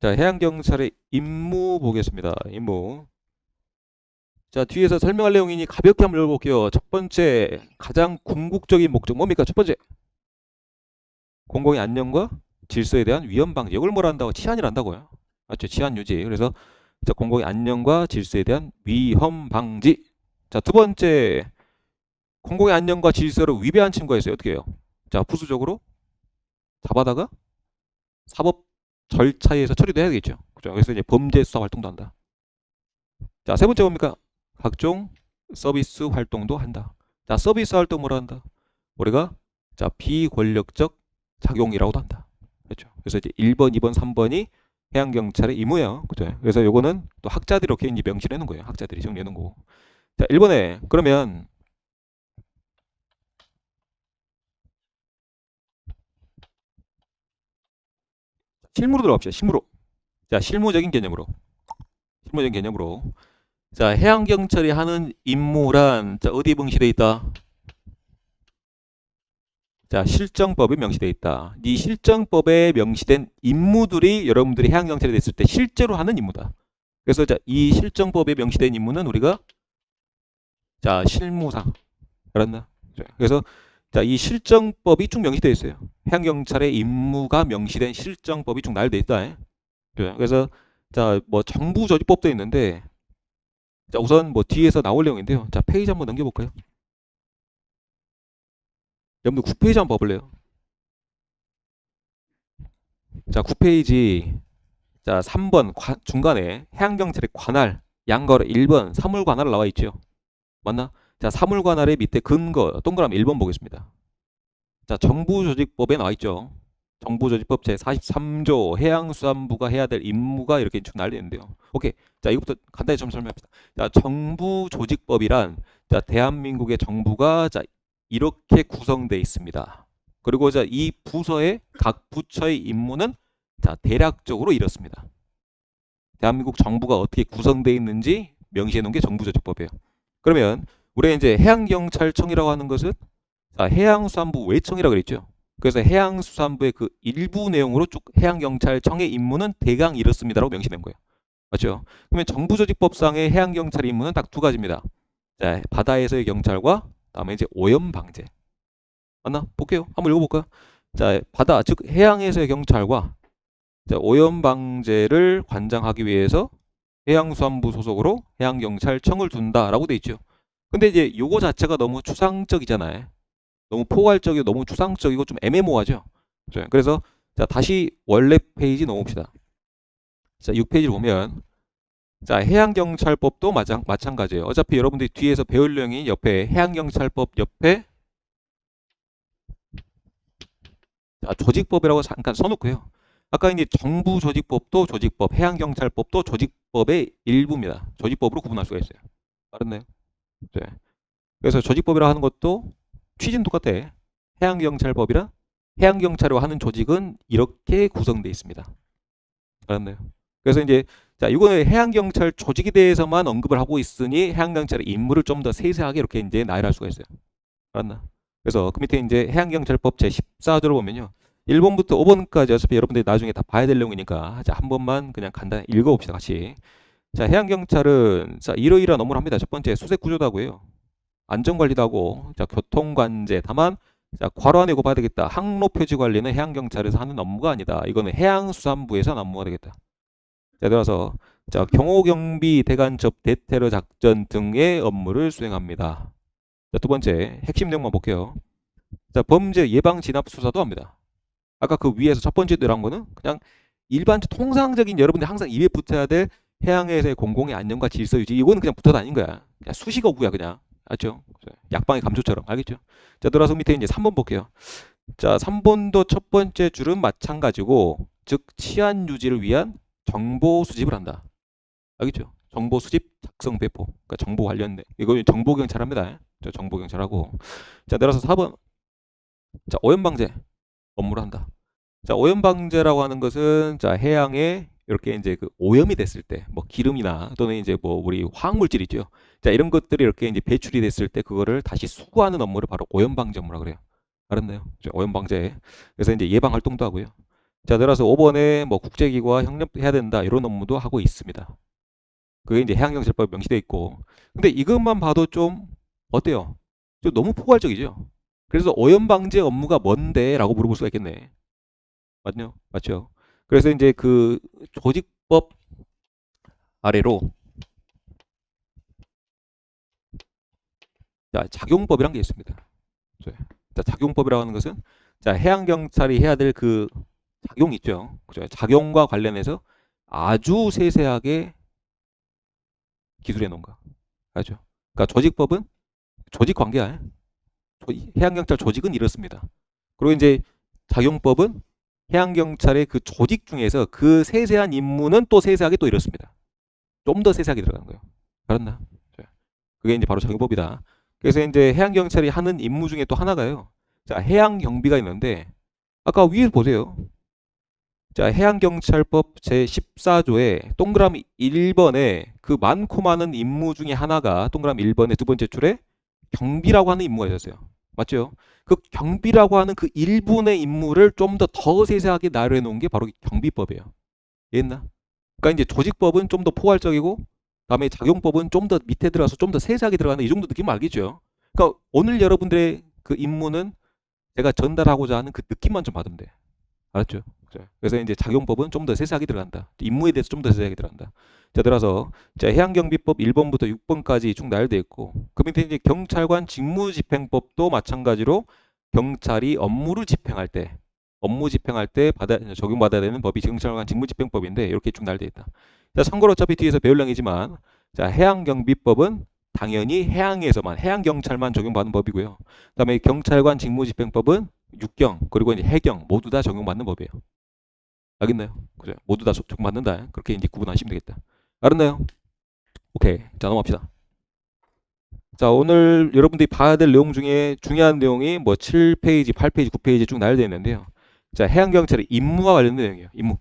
자, 해양경찰의 임무 보겠습니다. 임무. 자, 뒤에서 설명할 내용이니 가볍게 한번 읽어볼게요. 첫 번째, 가장 궁극적인 목적 뭡니까? 첫 번째, 공공의 안녕과 질서에 대한 위험 방지. 이걸 뭐라 한다고? 치안이라 한다고요. 맞죠? 치안 유지. 그래서 자, 공공의 안녕과 질서에 대한 위험 방지. 자, 두 번째, 공공의 안녕과 질서를 위배한 친구가 있어요. 어떻게 해요? 자, 부수적으로 잡아다가 사법 절차에 서 처리도 해야 되겠죠. 그죠? 그래서 이제 범죄 수사 활동도 한다. 자, 세 번째 뭡니까? 각종 서비스 활동도 한다. 자, 서비스 활동 뭐라 한다? 우리가 자, 비권력적 작용이라고도 한다. 그렇죠? 그래서 이제 1번, 2번, 3번이 해양 경찰의 임무예요. 그죠? 그래서 요거는 또 학자들이 이렇게 이제 명시해 놓은 거예요. 학자들이 정리해 놓은 거고. 자, 1번에 그러면 실무로 들어갑시다. 실무로. 자, 실무적인 개념으로. 실무적인 개념으로. 자, 해양경찰이 하는 임무란 자, 어디에 명시되어 있다? 자, 실정법에 명시되어 있다. 이 실정법에 명시된 임무들이 여러분들이 해양경찰이 됐을 때 실제로 하는 임무다. 그래서 자, 이 실정법에 명시된 임무는 우리가 자, 실무상. 알았나? 그래서 자, 이 실정법이 쭉 명시되어 있어요. 해양경찰의 임무가 명시된 실정법이 쭉 나열되어 있다. 그래서 자, 뭐 정부 조직법도 있는데 자, 우선 뭐 뒤에서 나올 내용인데요. 자, 페이지 한번 넘겨 볼까요? 여러분들 9페이지 한번 봐 볼래요? 자, 9페이지 자, 3번 관, 중간에 해양경찰의 관할, 양거래 1번 사물 관할 나와 있죠. 맞나? 자, 사물 관할의 밑에 근거 동그라미 1번 보겠습니다. 자, 정부조직법에 나와 있죠. 정부조직법 제43조 해양수산부가 해야 될 임무가 이렇게 쭉 날리는데요. 오케이. 자, 이것부터 간단히 좀 설명합니다. 자, 정부조직법이란 자, 대한민국의 정부가 자, 이렇게 구성되어 있습니다. 그리고 자, 이 부서의 각 부처의 임무는 자, 대략적으로 이렇습니다. 대한민국 정부가 어떻게 구성되어 있는지 명시해 놓은 게 정부조직법이에요. 그러면 우리가 이제 해양경찰청이라고 하는 것은 자, 해양수산부 외청이라고 그랬죠. 그래서 해양수산부의 그 일부 내용으로 쭉 해양경찰청의 임무는 대강 이렇습니다라고 명시된 거예요. 맞죠? 그러면 정부조직법상의 해양경찰 임무는 딱 두 가지입니다. 자, 바다에서의 경찰과 다음에 이제 오염 방제. 맞나? 볼게요. 한번 읽어볼까요? 자, 바다 즉 해양에서의 경찰과 자, 오염 방제를 관장하기 위해서 해양수산부 소속으로 해양경찰청을 둔다라고 돼 있죠. 근데 이제 요거 자체가 너무 추상적이잖아요. 너무 포괄적이고 너무 추상적이고 좀 애매모호하죠. 그래서 자 다시 원래 페이지 넘어봅시다. 자 6페이지를 보면 자 해양경찰법도 마찬, 마찬가지예요. 어차피 여러분들이 뒤에서 배울 내용이 옆에 해양경찰법 옆에 자 조직법이라고 잠깐 써놓고요. 아까 이제 정부 조직법도 조직법, 해양경찰법도 조직법의 일부입니다. 조직법으로 구분할 수가 있어요. 알았나요? 네. 그래서 조직법이라 하는 것도 취지는 똑같아. 해양경찰법이라 해양경찰로 하는 조직은 이렇게 구성되어 있습니다. 알았나요? 그래서 이제 자 이거는 해양경찰 조직에 대해서만 언급을 하고 있으니 해양경찰의 임무를 좀 더 세세하게 이렇게 이제 나열할 수가 있어요. 알았나? 그래서 그 밑에 이제 해양경찰법 제 14조를 보면요. 1번부터 5번까지 어차피 여러분들이 나중에 다 봐야 될 내용이니까 자, 한 번만 그냥 간단히 읽어봅시다 같이. 자 해양경찰은 자 이러이러한 업무를 합니다. 첫 번째 수색구조도 하요 안전관리도 하고 자 교통관제 다만 자 과로 안에 고봐야 되겠다. 항로 표지 관리는 해양경찰에서 하는 업무가 아니다. 이거는 해양수산부에서 하는 업무가 되겠다. 자 들어서 자 경호경비 대간첩 대테러 작전 등의 업무를 수행합니다. 자, 두 번째 핵심 내용만 볼게요. 자 범죄 예방 진압 수사도 합니다. 아까 그 위에서 첫 번째 들어간 거는 그냥 일반 통상적인 여러분들 항상 입에 붙어야 될 해양에서의 공공의 안녕과 질서 유지 이거는 그냥 붙어 다닌 거야. 그냥 수식어구야 그냥. 알죠? 약방의 감초처럼 알겠죠? 자 들어서 밑에 이제 3번 볼게요. 자 3번도 첫 번째 줄은 마찬가지고 즉 치안 유지를 위한 정보 수집을 한다. 알겠죠? 정보 수집, 작성, 배포. 그러니까 정보 관련된 이거 정보 경찰합니다. 저 정보 경찰하고 자 내려서 4번 자 오염 방제 업무를 한다. 자 오염 방제라고 하는 것은 자 해양에 이렇게 이제 그 오염이 됐을 때 뭐 기름이나 또는 이제 뭐 우리 화학물질 이죠. 자 이런 것들이 이렇게 이제 배출이 됐을 때 그거를 다시 수거하는 업무를 바로 오염 방제 업무라 그래요. 알았나요? 오염 방제. 그래서 이제 예방 활동도 하고요. 자, 따라서 5번에 뭐 국제기구와 협력해야 된다 이런 업무도 하고 있습니다. 그게 이제 해양경찰법 명시돼 있고. 근데 이것만 봐도 좀 어때요? 좀 너무 포괄적이죠. 그래서 오염 방제 업무가 뭔데라고 물어볼 수가 있겠네. 맞죠? 맞죠? 그래서 이제 그 조직법 아래로 자, 작용법이란 게 있습니다. 자, 작용법이라고 하는 것은 자, 해양 경찰이 해야 될 그 작용 있죠. 그죠? 작용과 관련해서 아주 세세하게 기술해 놓은 거. 알죠? 그러니까 조직법은 조직 관계야. 해양 경찰 조직은 이렇습니다. 그리고 이제 작용법은 해양 경찰의 그 조직 중에서 그 세세한 임무는 또 세세하게 또 이렇습니다. 좀 더 세세하게 들어가는 거예요. 알았나? 그게 이제 바로 작용법이다. 그래서 이제 해양 경찰이 하는 임무 중에 또 하나가요. 자, 해양 경비가 있는데 아까 위에 보세요. 자, 해양경찰법 제14조에 동그라미 1번에 그 많고 많은 임무 중에 하나가 동그라미 1번에 두 번째 줄에 경비라고 하는 임무가 있었어요. 맞죠? 그 경비라고 하는 그 1분의 임무를 좀더더 세세하게 나열해 놓은 게 바로 경비법이에요. 이해했나? 그러니까 이제 조직법은 좀 더 포괄적이고 다음에 작용법은 좀 더 밑에 들어가서 좀 더 세세하게 들어가는 이 정도 느낌 알겠죠? 그러니까 오늘 여러분들의 그 임무는 제가 전달하고자 하는 그 느낌만 좀 받으면 돼. 알았죠? 그죠? 그래서 이제 작용법은 좀 더 세세하게 들어간다. 임무에 대해서 좀 더 세세하게 들어간다. 자, 들어서 자, 해양경비법 1번부터 6번까지 쭉 나열되어 있고 그 밑에 이제 경찰관 직무집행법도 마찬가지로 경찰이 업무를 집행할 때 업무 집행할 때 받아 적용받아야 되는 법이 경찰관 직무집행법인데 이렇게 쭉 나열되어 있다. 자, 참고로 어차피 뒤에서 배울 내용이지만 자, 해양경비법은 당연히 해양에서만 해양경찰만 적용받는 법이고요. 그다음에 경찰관 직무집행법은 육경 그리고 이제 해경 모두 다 적용받는 법이에요. 알겠나요? 그죠? 모두 다 적용받는다. 그렇게 이제 구분하시면 되겠다. 알았나요? 오케이. 자 넘어갑시다. 자 오늘 여러분들이 봐야 될 내용 중에 중요한 내용이 뭐 7페이지, 8페이지, 9페이지 쭉 나열되어 있는데요. 자 해양경찰의 임무와 관련된 내용이에요. 임무.